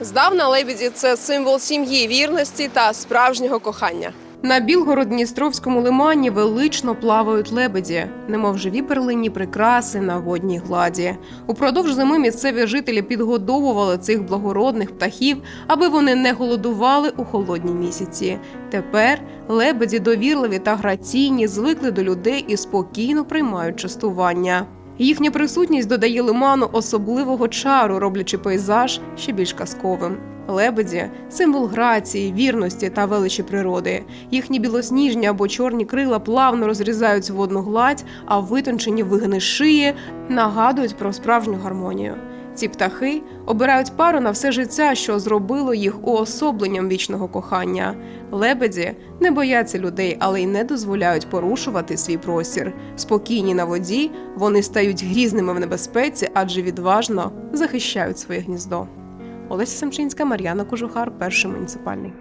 Здавна лебіді це символ сім'ї, вірності та справжнього кохання. На Білгород-Дністровському лимані велично плавають лебеді, немов живі перлинні прикраси на водній гладі. Упродовж зими місцеві жителі підгодовували цих благородних птахів, аби вони не голодували у холодні місяці. Тепер лебеді довірливі та граційні звикли до людей і спокійно приймають частування. Їхня присутність додає лиману особливого чару, роблячи пейзаж ще більш казковим. Лебеді символ грації, вірності та величі природи. Їхні білосніжні або чорні крила плавно розрізають водну гладь, а витончені вигини шиї нагадують про справжню гармонію. Ці птахи обирають пару на все життя, що зробило їх уособленням вічного кохання. Лебеді не бояться людей, але й не дозволяють порушувати свій простір. Спокійні на воді, вони стають грізними в небезпеці, адже відважно захищають своє гніздо. Олеся Семчинська, Мар'яна Кожухар, перший муніципальний.